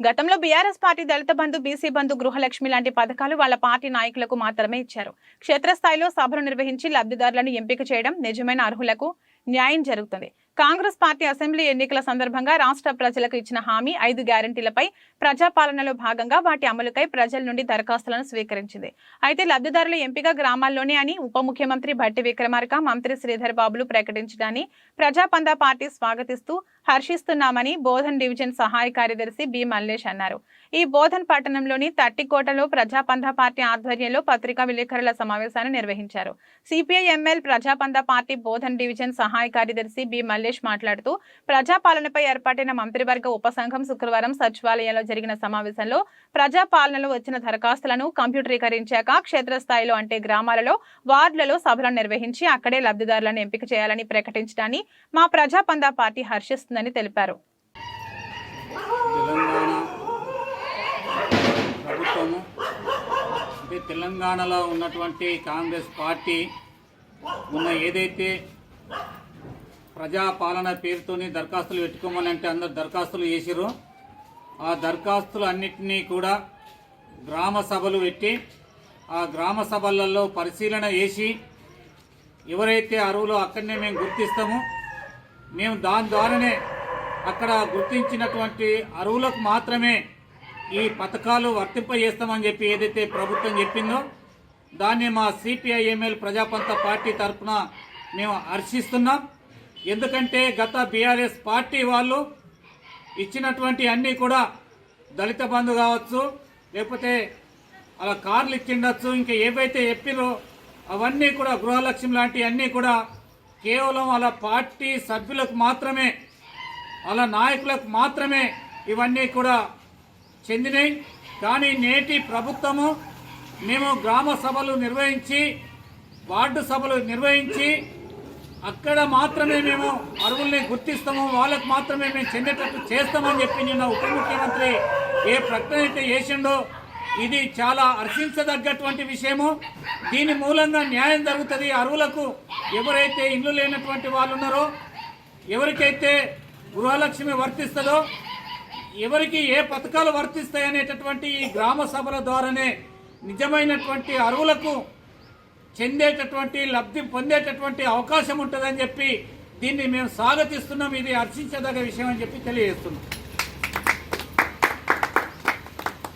గతంలో BRS party Dalit Bandhu BC Bandhu Gruhalakshmi లాంటి పథకాలు వాళ్ళ పార్టీ నాయకులకు మాత్రమే ఇచ్చారు. క్షేత్రస్థాయిలో సభలు నిర్వహించి లబ్ధిదారులను ఎంపిక చేయడం నిజమైన అర్హులకు న్యాయం జరుగుతుంది. కాంగ్రెస్ పార్టీ అసెంబ్లీ ఎన్నికల సందర్భంగా రాష్ట్ర ప్రజలకు ఇచ్చిన హామీ ఐదు గ్యారంటీలపై ప్రజాపాలనలో భాగంగా వాటి అమలుకై ప్రజల నుండి దరఖాస్తులను స్వీకరించింది. అయితే లబ్ధిదారుల ఎంపిక గ్రామాల్లోనే అని ఉప ముఖ్యమంత్రి భట్టి విక్రమార్క మంత్రి శ్రీధర్ బాబులు ప్రకటించడాన్ని ప్రజాపందా పార్టీ స్వాగతిస్తూ హర్షిస్తున్నామని బోధన్ డివిజన్ సహాయ కార్యదర్శి బి మల్లేష్ అన్నారు. ఈ బోధన్ పట్టణంలోని తట్టికోటలో ప్రజాపంధ పార్టీ ఆధ్వర్యంలో పత్రికా విలేకరుల సమావేశాన్ని నిర్వహించారు. CPI ML Prajapantha party Bodhan division సహాయ కార్యదర్శి బి మల్లేష్ మాట్లాడుతూ ప్రజాపాలనపై ఏర్పాటైన మంత్రివర్గ ఉపసంఘం శుక్రవారం సచివాలయంలో జరిగిన సమావేశంలో ప్రజాపాలనలో వచ్చిన దరఖాస్తులను కంప్యూటరీకరించాక క్షేత్రస్థాయిలో అంటే గ్రామాలలో వార్డులలో సభలను నిర్వహించి అక్కడే లబ్ధిదారులను ఎంపిక చేయాలని ప్రకటించడాన్ని మా ప్రజాపందా పార్టీ హర్షిస్తుందని తెలిపారు. అంటే తెలంగాణలో ఉన్నటువంటి కాంగ్రెస్ పార్టీ ఉన్న ఏదైతే ప్రజాపాలన పేరుతోని దరఖాస్తులు పెట్టుకోమని అంటే అందరు దరఖాస్తులు చేసిరో ఆ దరఖాస్తులు అన్నిటినీ కూడా గ్రామ సభలు పెట్టి ఆ గ్రామ సభలలో పరిశీలన చేసి ఎవరైతే అరువులో అక్కడనే మేము గుర్తిస్తామో మేము దాని ద్వారానే అక్కడ గుర్తించినటువంటి అరువులకు మాత్రమే ఈ పథకాలు వర్తింపజేస్తామని చెప్పి ఏదైతే ప్రభుత్వం చెప్పిందో దాన్ని మా సిపిఐఎంఎల్ ప్రజాపంత పార్టీ తరఫున మేము హర్షిస్తున్నాం. ఎందుకంటే గత బీఆర్ఎస్ పార్టీ వాళ్ళు ఇచ్చినటువంటి అన్నీ కూడా దళిత బంధు కావచ్చు లేకపోతే అలా కార్లు ఇచ్చిండొచ్చు ఇంకా ఏవైతే చెప్పిరో అవన్నీ కూడా గృహలక్ష్మి లాంటి అన్నీ కూడా కేవలం అలా పార్టీ సభ్యులకు మాత్రమే వాళ్ళ నాయకులకు మాత్రమే ఇవన్నీ కూడా చెందినాయి. కానీ నేటి ప్రభుత్వము మేము గ్రామ సభలు నిర్వహించి వార్డు సభలు నిర్వహించి అక్కడ మాత్రమే మేము అరువుల్ని గుర్తిస్తాము వాళ్ళకు మాత్రమే మేము చెందేటట్టు చేస్తామని చెప్పి నిన్న ఉప ముఖ్యమంత్రి ఏ ప్రకటన అయితే చేసిండో ఇది చాలా హర్షించదగ్గటువంటి విషయము. దీని మూలంగా న్యాయం జరుగుతుంది. అరువులకు ఎవరైతే ఇల్లు లేనటువంటి వాళ్ళు ఉన్నారో ఎవరికైతే గృహలక్ష్మి వర్తిస్తుందో ఎవరికి ఏ పథకాలు వర్తిస్తాయి అనేటటువంటి ఈ గ్రామ సభల ద్వారానే నిజమైనటువంటి అరువులకు చెందేటటువంటి లబ్ధి పొందేటటువంటి అవకాశం ఉంటుందని చెప్పి దీన్ని మేము స్వాగతిస్తున్నాం. ఇది హర్షించదగ్గ విషయం అని చెప్పి తెలియజేస్తున్నాం.